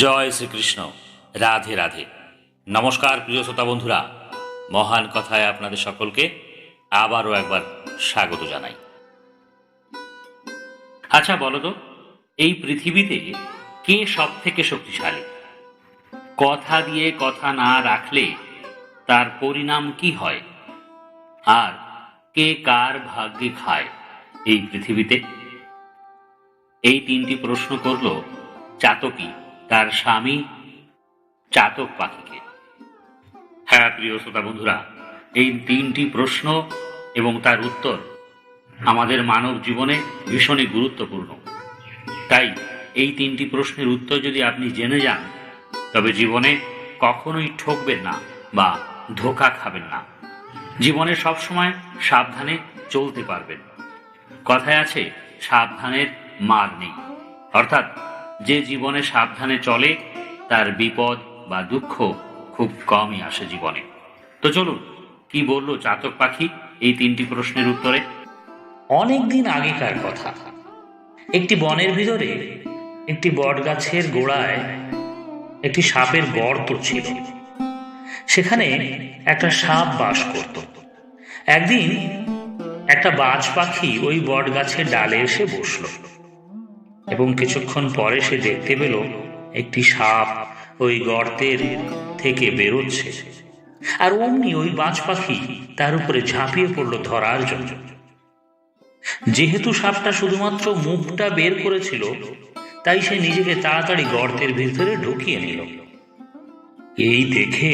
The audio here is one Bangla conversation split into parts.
জয় শ্রীকৃষ্ণ। রাধে রাধে। নমস্কার, প্রিয় শ্রোতা বন্ধুরা। মহান কথায় আপনাদের সকলকে আবারও একবার স্বাগত জানাই। আচ্ছা বলো এই পৃথিবীতে কে সব থেকে শক্তিশালী? কথা দিয়ে কথা না রাখলে তার পরিণাম কি হয়? আর কে কার ভাগ্যে খায় এই পৃথিবীতে? এই তিনটি প্রশ্ন করল চাতকী। তার স্বামী চাতক পাখিকে। হ্যাঁ প্রিয় শ্রোতা বন্ধুরা, এই তিনটি প্রশ্ন এবং তার উত্তর আমাদের মানব জীবনে ভীষণই গুরুত্বপূর্ণ। তাই এই তিনটি প্রশ্নের উত্তর যদি আপনি জেনে যান, তবে জীবনে কখনোই ঠকবেন না বা ধোকা খাবেন না। জীবনে সবসময় সাবধানে চলতে পারবেন। কথায় আছে, সাবধানের মার নেই। অর্থাৎ যে জীবনে সাবধানে চলে, তার বিপদ বা দুঃখ খুব কমই আসে জীবনে। তো চলুন, কি বলল চাতক পাখি এই তিনটি প্রশ্নের উত্তরে? অনেক দিন আগেকার কথা। একটি বনের ভিতরে একটি বট গাছের গোড়ায় একটি সাপের গর্ত ছিল। সেখানে একটা সাপ বাস করত। একদিন একটা বাজ পাখি ওই বট গাছের ডালে এসে বসল। এবং কিছুক্ষণ পরে সে দেখতে পেল একটি সাপ ওই গর্তের থেকে বেরোচ্ছে। আর অমনি ওই বাজ পাখি তার উপরে ঝাঁপিয়ে পড়ল ধরার জন্য। যেহেতু সাপটা শুধুমাত্র মুখটা বের করেছিল, তাই সে নিজেকে তাড়াতাড়ি গর্তের ভিতরে ঢুকিয়ে নিল। এই দেখে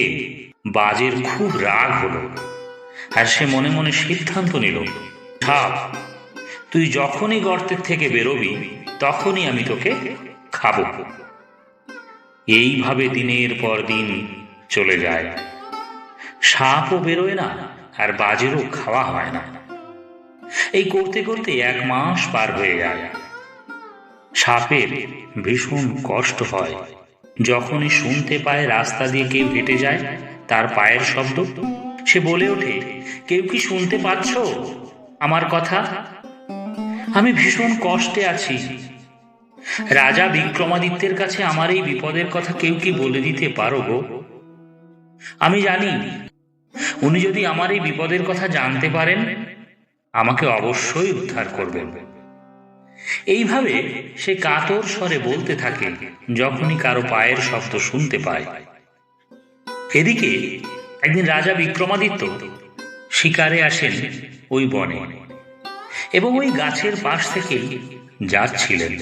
বাজের খুব রাগ হলো আর সে মনে মনে সিদ্ধান্ত নিল, সাপ, তুই যখনই গর্তের থেকে বেরোবি তখনই আমি তোকে খাব। এইভাবে দিনের পর দিন চলে যায়। সাপও বেরোয় না, আর বাজেরও খাওয়া হয় না। এই করতে করতে এক মাস পার হয়ে যায়। সাপের ভীষণ কষ্ট হয়। যখনই শুনতে পায় রাস্তা দিয়ে কেউ হেঁটে যায়, তার পায়ের শব্দ, সে বলে ওঠে, কেউ কি শুনতে পাচ্ছ? আমার কথা আমি ভীষণ কষ্টে আছি। রাজা বিক্রমাদিত্যের কাছে আমার এই বিপদের কথা কেউ কি বলে দিতে পারো গো? আমি জানি, উনি যদি আমার এই বিপদের কথা জানতে পারেন, আমাকে অবশ্যই উদ্ধার করবেন। এইভাবে সে কাতর স্বরে বলতে থাকে, যখনই কারও পায়ের শব্দ শুনতে পায়। এদিকে একদিন রাজা বিক্রমাদিত্য শিকারে আসেন ওই বনে। এবং ওই গাছের পাশ থেকে যাচ্ছিলেন।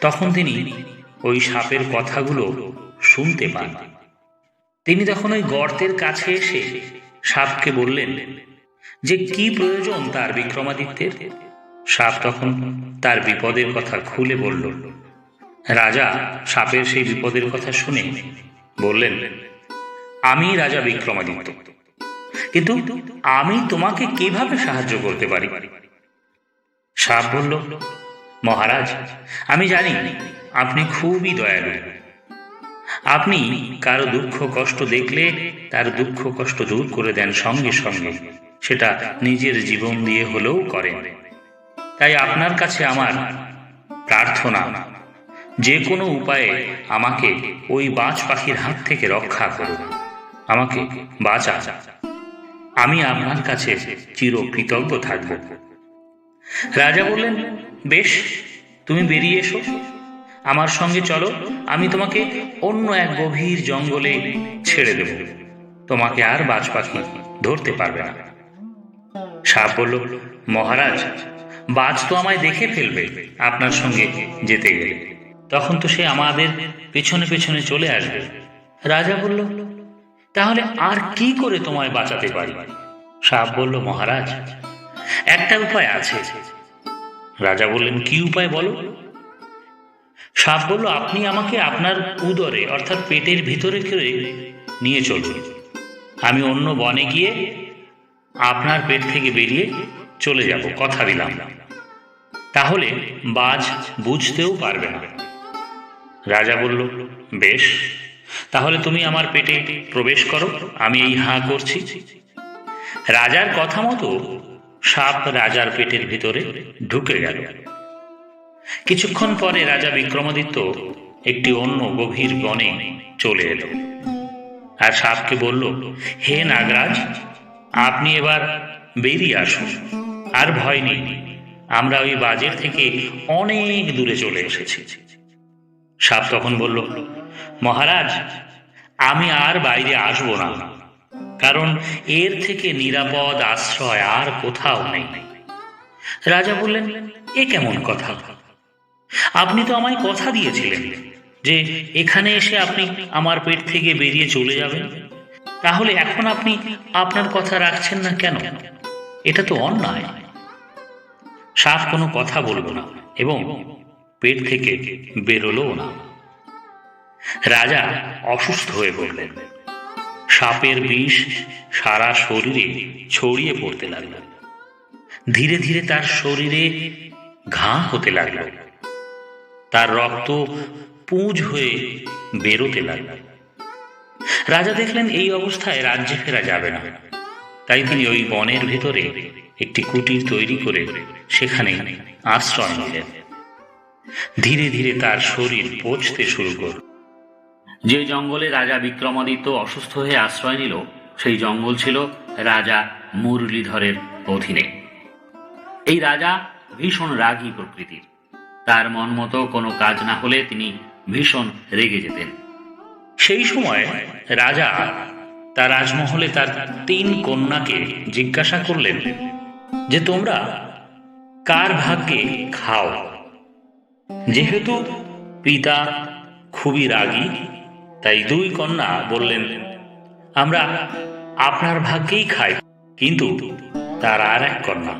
তখন তিনি ওই সাপের কথাগুলো শুনতে পান। তিনি তখন ওই গর্তের কাছে এসে সাপকে বললেন, যে কি প্রয়োজন তার বিক্রমাদিত্যের? সাপ তখন তার বিপদের কথা খুলে বলল। রাজা সাপের সেই বিপদের কথা শুনে বললেন, আমি রাজা বিক্রমাদিত্য। কিন্তু আমি তোমাকে কীভাবে সাহায্য করতে পারি? সাপ বলল, মহারাজ, আমি জানি আপনি খুবই দয়ালু। আপনি কারও দুঃখ কষ্ট দেখলে তার দুঃখ কষ্ট দূর করে দেন সঙ্গে সঙ্গে। সেটা নিজের জীবন দিয়ে হলেও করেন। তাই আপনার কাছে আমার প্রার্থনা, যে কোনো উপায়ে আমাকে ওই বাজ পাখির হাত থেকে রক্ষা করুন। আমাকে বাঁচা আমি আপনার কাছে চির কৃতজ্ঞ থাকব। রাজা বললেন, বেশ, তুমি বেরিয়ে এসো। আমার সঙ্গে চলো, আমি তোমাকে অন্য এক গভীর জঙ্গলে ছেড়ে দেব। তোমাকে আর বাজ পাখি ধরতে পারবে না। সাপ বলল, মহারাজ, বাজ তো আমায় দেখে ফেলবে, আপনার সঙ্গে যেতে গেলে। তখন তো সে আমাদের পেছনে পেছনে চলে আসবে। রাজা বলল তাহলে আর কি করে তোমায় বাঁচাতে পারি? সাপ বলল, মহারাজ, একটা উপায় আছে। রাজা বললেন, কি উপায় বলো? সাপ বলল, আপনি আমাকে আপনার উদরে, অর্থাৎ পেটের ভিতরে করে নিয়ে চলুন। আমি অন্য বনে গিয়ে আপনার পেট থেকে বেরিয়ে চলে যাব। কথা দিলাম। তাহলে বাজ বুঝতেও পারবে না। রাজা বলল, বেশ তাহলে তুমি আমার পেটে প্রবেশ করো, আমি এই হাঁ করছি। রাজার কথা মতো সাপ রাজার পেটের ভিতরে ঢুকে গেল। কিছুক্ষণ পরে রাজা বিক্রমাদিত্য একটি অন্য গভীর বনে চলে এলো। আর সাপকে বলল, হে নাগরাজ, আপনি এবার বেরিয়ে আসুন। আর ভয় নেই, আমরা ওই বাজের থেকে অনেক দূরে চলে এসেছি। সাপ তখন বলল মহারাজ, আমি আর বাইরে আসব না, কারণ এর থেকে নিরাপদ আশ্রয় আর কোথাও নেই। রাজা বললেন, এ কেমন কথা? আপনি তো আমায় কথা দিয়েছিলেন যে এখানে এসে আপনি আমার পেট থেকে বেরিয়ে চলে যাবেন। তাহলে এখন আপনি আপনার কথা রাখছেন না কেন? এটা তো অন্যায়। সাপ কোনো কথা বলব না এবং পেট থেকে বেরোলোও না। রাজা অসুস্থ হয়ে পড়লেন। সাপের বিষ সারা শরীরে ছড়িয়ে পড়তে লাগল। ধীরে ধীরে তার শরীরে ঘা হতে লাগল। তার রক্ত পুঁজ হয়ে বেরোতে লাগল। রাজা দেখলেন এই অবস্থায় রাজ্যে ফেরা যাবে না। তাই তিনি ওই বনের ভেতরে একটি কুটির তৈরি করে সেখানে আশ্রয় নিলেন। ধীরে ধীরে তার শরীর পচতে শুরু করল। যে জঙ্গলে রাজা বিক্রমাদিত্য অসুস্থ হয়ে আশ্রয় নিল, সেই জঙ্গল ছিল রাজা মুরলীধরের অধীনে। এই রাজা ভীষণ রাগী প্রকৃতির। তার মন মতো কোনো কাজ না হলে তিনি ভীষণ রেগে যেতেন। সেই সময় রাজা তার রাজমহলে তার তিন কন্যাকে জিজ্ঞাসা করলেন যে, তোমরা কার ভাগ্যে খাও? যেহেতু পিতা খুবই রাগী তাই দুই কন্যা বললেন আমরা আপনার ভাগ্যেই খাই কিন্তু তার আর এক কন্যা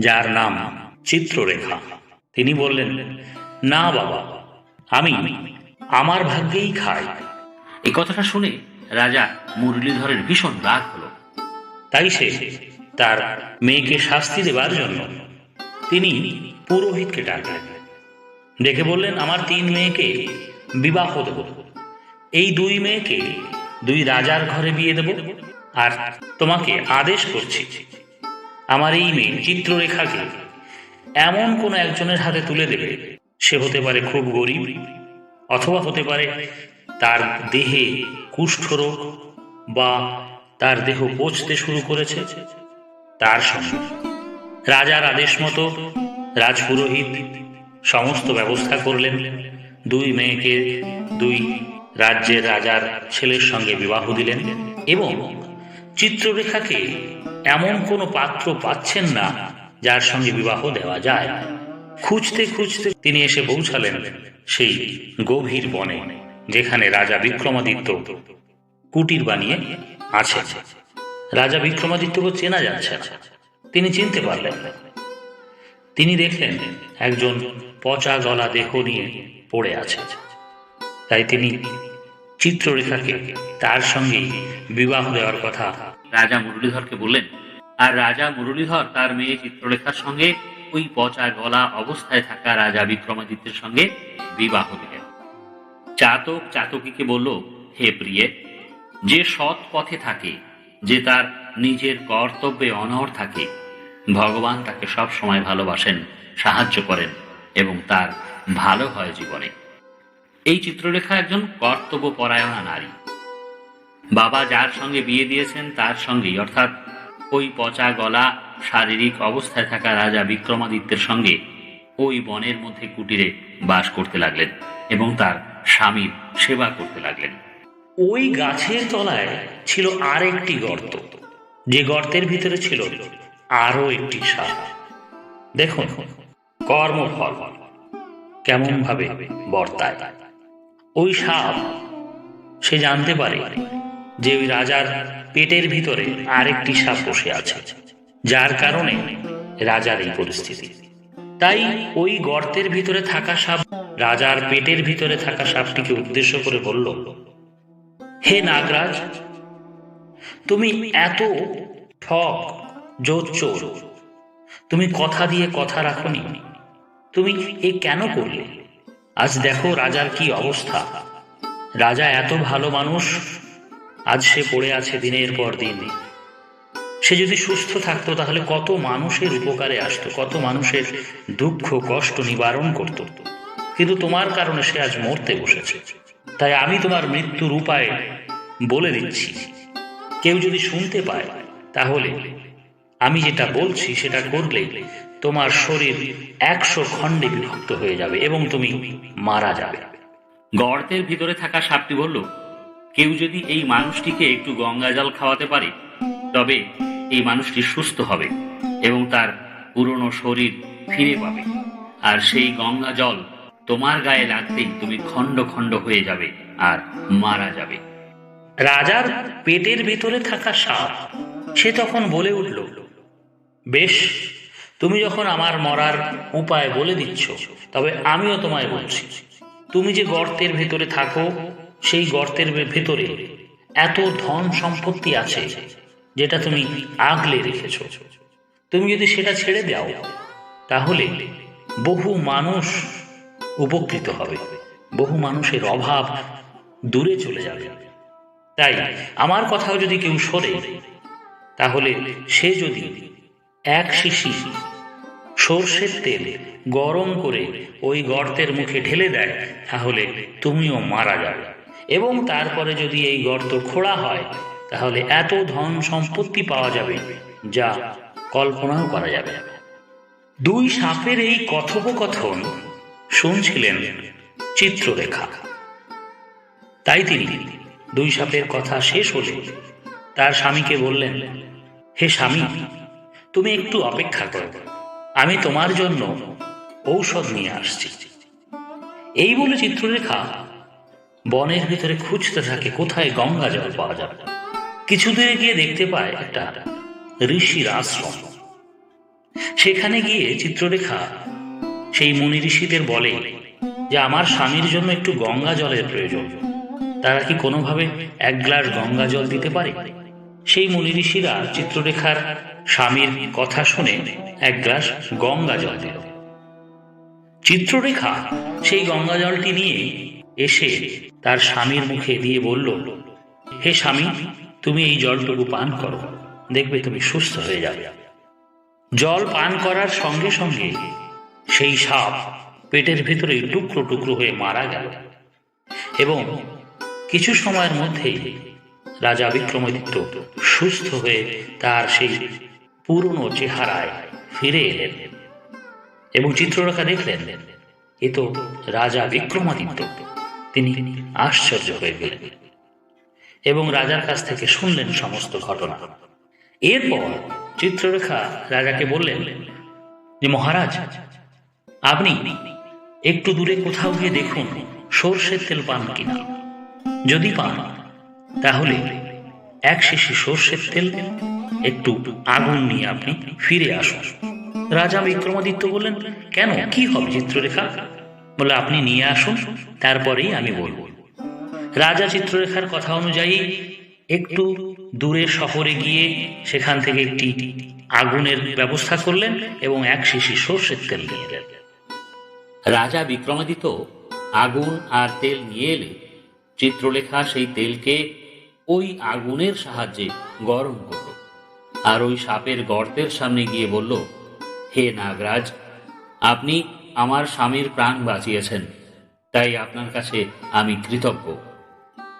যার নাম চিত্ররেখা। তিনি বললেন না বাবা আমি আমার ভাগ্যেই খাই। এই কথাটা শুনে রাজা মুরলীধরের ভীষণ রাগ হলো। তাই সে তার মেয়েকে শাস্তি দেবার জন্য তিনি পুরোহিতকে ডাকলেন। ডেকে বললেন আমার তিন মেয়েকে বিবাহ দেব। এই দুই মেয়েকে দুই রাজার ঘরে বিয়ে দেব আর তোমাকে আদেশ করছি। আমার এই মেয়ে চিত্ররেখাকে এমন কোন একজনের হাতে তুলে দেবে, সে হতে পারে খুব গরিব অথবা হতে পারে তার দেহে কুষ্ঠরোগ বা তার দেহ পচতে শুরু করেছে। তার সঙ্গে রাজার আদেশ মতো রাজপুরোহিত সমস্ত ব্যবস্থা করলেন। দুই মেয়েকে দুই রাজ্যের রাজার ছেলের সঙ্গে বিবাহ দিলেন এবং চিত্ররেখাকে এমন কোনো পাত্র পাচ্ছেন না যার সঙ্গে বিবাহ দেওয়া যায়। খুঁজতে খুঁজতে তিনি এসে পৌঁছালেন সেই গভীর বনে, যেখানে রাজা বিক্রমাদিত্য কুটির বানিয়ে আছে রাজা বিক্রমাদিত্যকে চেনা যাচ্ছে তিনি চিনতে পারলেন তিনি দেখলেন একজন পচা গলা দেহ নিয়ে পড়ে আছে তাই তিনি চিত্ররেখাকে তার সঙ্গেই বিবাহ দেওয়ার কথা। রাজা মুরলীধরকে বললেন, আর রাজা মুরলীধর তার মেয়ে চিত্রলেখার সঙ্গে ওই পচা গলা অবস্থায় থাকা রাজা বিক্রমাদিত্যের সঙ্গে বিবাহ দিলেন। চাতক চাতকীকে বলল, হে প্রিয়ে, যে সৎ পথে থাকে, যে তার নিজের কর্তব্যে অনড় থাকে, ভগবান তাকে সব সময় ভালোবাসেন, সাহায্য করেন এবং তার ভালো হয় জীবনে। এই চিত্রলেখা একজন কর্তব্য পরায়ণা নারী। বাবা যার সঙ্গে বিয়ে দিয়েছেন তার সঙ্গেই, অর্থাৎ ওই পচা গলা, শারীরিক অবস্থায় থাকা রাজা বিক্রমাদিত্যের সঙ্গে ওই বনের মধ্যে কুটিরে বাস করতে লাগলেন এবং তার স্বামীর সেবা করতে লাগলেন। ওই গাছের তলায় ছিল আর একটি গর্ত, যে গর্তের ভিতরে ছিল আরও একটি সাপ। দেখুন, কর্মফল কেমন ভাবে বর্তায়। ওই সাপ, সে জানতে পারে যে ওই রাজার পেটের ভিতরে আরেকটি সাপ বসে আছে, যার কারণে রাজার এই পরিস্থিতি। তাই ওই গর্তের ভিতরে থাকা সাপ, রাজার পেটের ভিতরে থাকা সাপটিকে উদ্দেশ্য করে বলল, হে নাগরাজ, তুমি এত ঠক চোর তুমি কথা দিয়ে কথা রাখনি, তুমি এ কেন করলে? আজ দেখো রাজার কি অবস্থা। রাজা এত ভালো মানুষ, আজ সে পড়ে আছে দিনের পর দিন। সে যদি সুস্থ থাকতো, তাহলে কত মানুষের উপকারে আসতো, কত মানুষের দুঃখ, কষ্ট নিবারণ করত। কিন্তু তোমার কারণে সে আজ মরতে বসেছে। তাই আমি তোমার মৃত্যুর উপায় বলে দিচ্ছি। কেউ যদি শুনতে পায়, তাহলে আমি যেটা বলছি, সেটা করলে তোমার শরীর একশো খণ্ডে বিভক্ত হয়ে যাবে এবং তুমি মারা যাবে। গর্তের ভিতরে থাকা সাপটি বলল, কেউ যদি এই মানুষটিকে একটু গঙ্গা জল খাওয়াতে পারে, তবে এই মানুষটি সুস্থ হবে এবং তার পুরনো শরীর ফিরে পাবে। আর সেই গঙ্গা জল তোমার গায়ে লাগতেই তুমি খণ্ড খণ্ড হয়ে যাবে আর মারা যাবে। রাজার পেটের ভিতরে থাকা সাপ, সে তখন বলে উঠল, বেশ তুমি যখন আমার মরার উপায় বলে দিচ্ছ, তবে আমিও তোমায় বলছি। তুমি যে গর্তের ভেতরে থাকো, সেই গর্তের ভেতরে এত ধন সম্পত্তি আছে যেটা তুমি আগলে রেখেছ। তুমি যদি সেটা ছেড়ে দাও, তাহলে বহু মানুষ উপকৃত হবে। বহু মানুষের অভাব দূরে চলে যাবে। তাই আমার কথাও যদি কেউ সরে তাহলে সে যদি এক শিশি সর্ষের তেল গরম করে ওই গর্তের মুখে ঢেলে দেয়, তাহলে তুমিও মারা যাবে। এবং তারপরে যদি এই গর্ত খোঁড়া হয়, তাহলে এত ধন সম্পত্তি পাওয়া যাবে যা কল্পনাও করা যাবে দুই সাপের এই কথোপকথন শুনছিলেন চিত্ররেখা তাই তিনি দুই সাপের কথা শেষ হলে তার স্বামীকে বললেন, হে স্বামী, তুমি একটু অপেক্ষা করো। আমি তোমার জন্য ঔষধ নিয়ে আসছি। এই বলে চিত্ররেখা বনের ভিতরে খুঁজতে থাকে কোথায় গঙ্গা জল পাওয়া যাবে। কিছু দূরে গিয়ে দেখতে পায় একটা ঋষির আশ্রম। সেখানে গিয়ে চিত্ররেখা সেই মুনি ঋষিদের বলে যে, আমার স্বামীর জন্য একটু গঙ্গা জলের প্রয়োজন। তারা কি কোনোভাবে এক গ্লাস গঙ্গা জল দিতে পারে? সেই মুনি ঋষিরা চিত্ররেখার স্বামীর কথা শুনে এক গ্লাস গঙ্গা জল দিল। চিত্ররেখা সেই গঙ্গা জলটি নিয়ে এসে তার স্বামীর মুখে দিয়ে বলল, হে স্বামী, তুমি এই জলটুকু পান করো, দেখবে তুমি সুস্থ হয়ে যাবে। জল পান করার সঙ্গে সঙ্গে সেই সাপ পেটের ভিতরে টুকরো টুকরো হয়ে মারা গেল এবং কিছু সময়ের মধ্যেই রাজা বিক্রমাদিত্য সুস্থ হয়ে তার সেই পুরনো চেহারায় ফিরে এলেন এবং চিত্ররেখা দেখলেন, এ তো রাজা বিক্রমাদিত্য। তিনি আশ্চর্য হয়ে গেলেন এবং রাজার কাছ থেকে শুনলেন সমস্ত ঘটনা। এরপর চিত্ররেখা রাজাকে বললেন, যে মহারাজ, আপনি একটু দূরে কোথাও গিয়ে দেখুন সর্ষের তেল পান কিনা। যদি পান তাহলে এক শিশি সর্ষের তেল, একটু আগুন নিয়ে আপনি ফিরে আসুন। রাজা বিক্রমাদিত্য বললেন, কেন? কি হবে চিত্ররেখা বলে, আপনি নিয়ে আসুন, তারপরেই আমি বলব। রাজা চিত্ররেখার কথা অনুযায়ী একটু দূরে শহরে গিয়ে সেখান থেকে একটি আগুনের ব্যবস্থা করলেন এবং এক শিশি সর্ষের তেল নিয়ে রাজা বিক্রমাদিত্য আগুন আর তেল নিয়ে এলে চিত্রলেখা সেই তেলকে ওই আগুনের সাহায্যে গরম করল। আর ওই সাপের গর্তের সামনে গিয়ে বলল, হে নাগরাজ, আপনি আমার স্বামীর প্রাণ বাঁচিয়েছেন, তাই আপনার কাছে আমি কৃতজ্ঞ।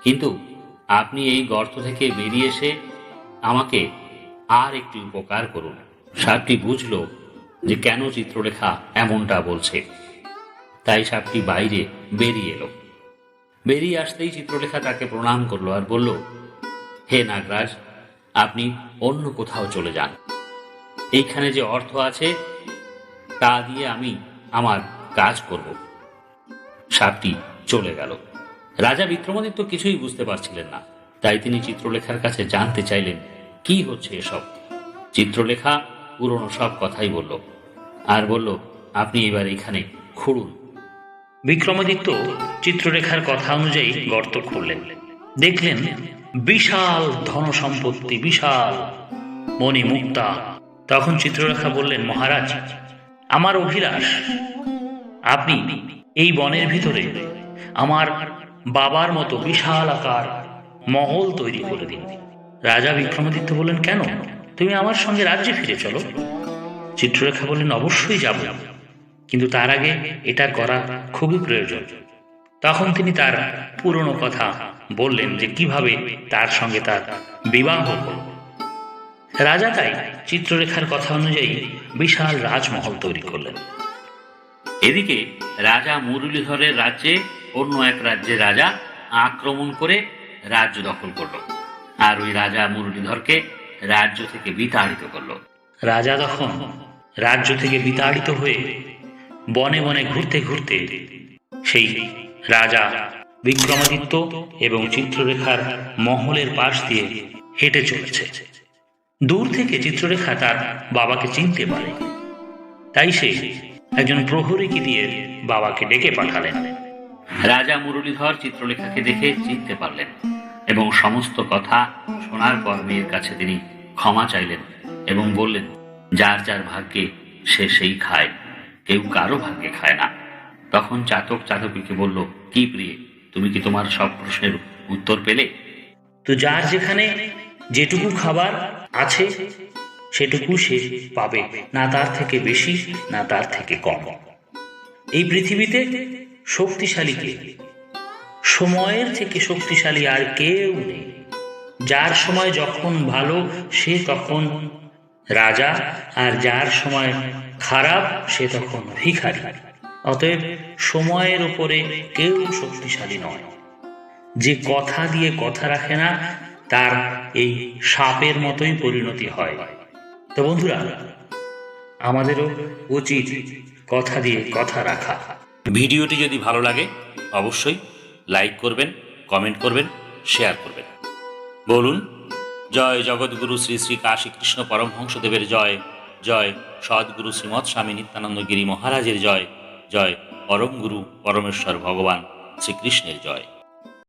কিন্তু আপনি এই গর্ত থেকে বেরিয়ে এসে আমাকে আর একটি উপকার করুন। সাপটি বুঝল যে কেন চিত্রলেখা এমনটা বলছে। তাই সাপটি বাইরে বেরিয়ে এলো। বেরিয়ে আসতেই চিত্রলেখা তাকে প্রণাম করল আর বলল, হে নাগরাজ, আপনি অন্য কোথাও চলে যান। এইখানে যে অর্থ আছে, তা দিয়ে আমি আমার কাজ করব। সাপটি চলে গেল। রাজা বিক্রমাদিত্য কিছুই বুঝতে পারছিলেন না। তাই তিনি চিত্রলেখার কাছে জানতে চাইলেন, কি হচ্ছে এসব? চিত্রলেখা পুরনো সব কথাই বলল। আর বলল, আপনি এবার এখানে খুঁড়ুন। বিক্রমাদিত্য চিত্ররেখার কথা অনুযায়ী গর্ত খুললেন। দেখলেন বিশাল ধন সম্পত্তি বিশাল মণি মুক্তা তখন চিত্ররেখা বললেন, মহারাজ, আমার অভিলাষ, আপনি এই বনের ভিতরে আমার বাবার মতো বিশাল আকার মহল তৈরি করে দিন। রাজা বিক্রমাদিত্য বললেন, কেন? তুমি আমার সঙ্গে রাজ্যে ফিরে চলো। চিত্ররেখা বললেন, অবশ্যই যাব। কিন্তু তার আগে এটা করা খুবই প্রয়োজন। তখন তিনি তার পুরনো কথা বললেন যে কীভাবে তার সঙ্গে তার বিবাহ হল। রাজা তাই চিত্ররেখার কথা অনুযায়ী বিশাল রাজমহল তৈরি করলেন। এদিকে রাজা মুরলীধরের রাজ্যে অন্য এক রাজ্যের রাজা আক্রমণ করে রাজ্য দখল করল আর ওই রাজা মুরলীধরকে রাজ্য থেকে বিতাড়িত করল। রাজা তখন রাজ্য থেকে বিতাড়িত হয়ে বনে বনে ঘুরতে ঘুরতে সেই রাজা বিক্রমাদিত্য এবং চিত্ররেখার মহলের পাশ দিয়ে হেঁটে চলেছে। দূর থেকে চিত্ররেখা তার বাবাকে চিনতে পারে। তাই সে একজন প্রহরীকে দিয়ে বাবাকে ডেকে পাঠালেন। রাজা মুরলীধর চিত্রলেখাকে দেখে চিনতে পারলেন এবং সমস্ত কথা শোনার পর মেয়ের কাছে তিনি ক্ষমা চাইলেন এবং বললেন, যার যার ভাগ্যে সে সেই খায়। কেউ কারও ভাগ্যে খায় না। তখন চাতক চাতকীকে বলল, কি প্রিয়ে, তুমি কি তোমার সব প্রশ্নের উত্তর পেলে? তো যার যেখানে যেটুকু খাবার আছে, সেটুকু সে পাবে। না তার থেকে বেশি, না তার থেকে কম। এই পৃথিবীতে শক্তিশালী কে? সময়ের থেকে শক্তিশালী আর কেউ নেই। যার সময় যখন ভালো, সে তখন রাজা, আর যার সময় খারাপ, সে তখন ভিখারি। অতএব সময়ের উপরে কেউ শক্তিশালী নয়। যে কথা দিয়ে কথা রাখে না, তার এই সাপের মতোই পরিণতি হয়। তো বন্ধুরা, আমাদেরও উচিত কথা দিয়ে কথা রাখা। ভিডিওটি যদি ভালো লাগে, অবশ্যই লাইক করবেন, কমেন্ট করবেন, শেয়ার করবেন। বলুন, জয় জগৎগুরু শ্রী শ্রী কাশী কৃষ্ণ পরমহংসদেবের জয় জয় সদ্গুরু শ্রীমৎ স্বামী নিত্যানন্দ গিরি মহারাজের জয়। জয় পরম গুরু পরমেশ্বর ভগবান শ্রীকৃষ্ণের জয়।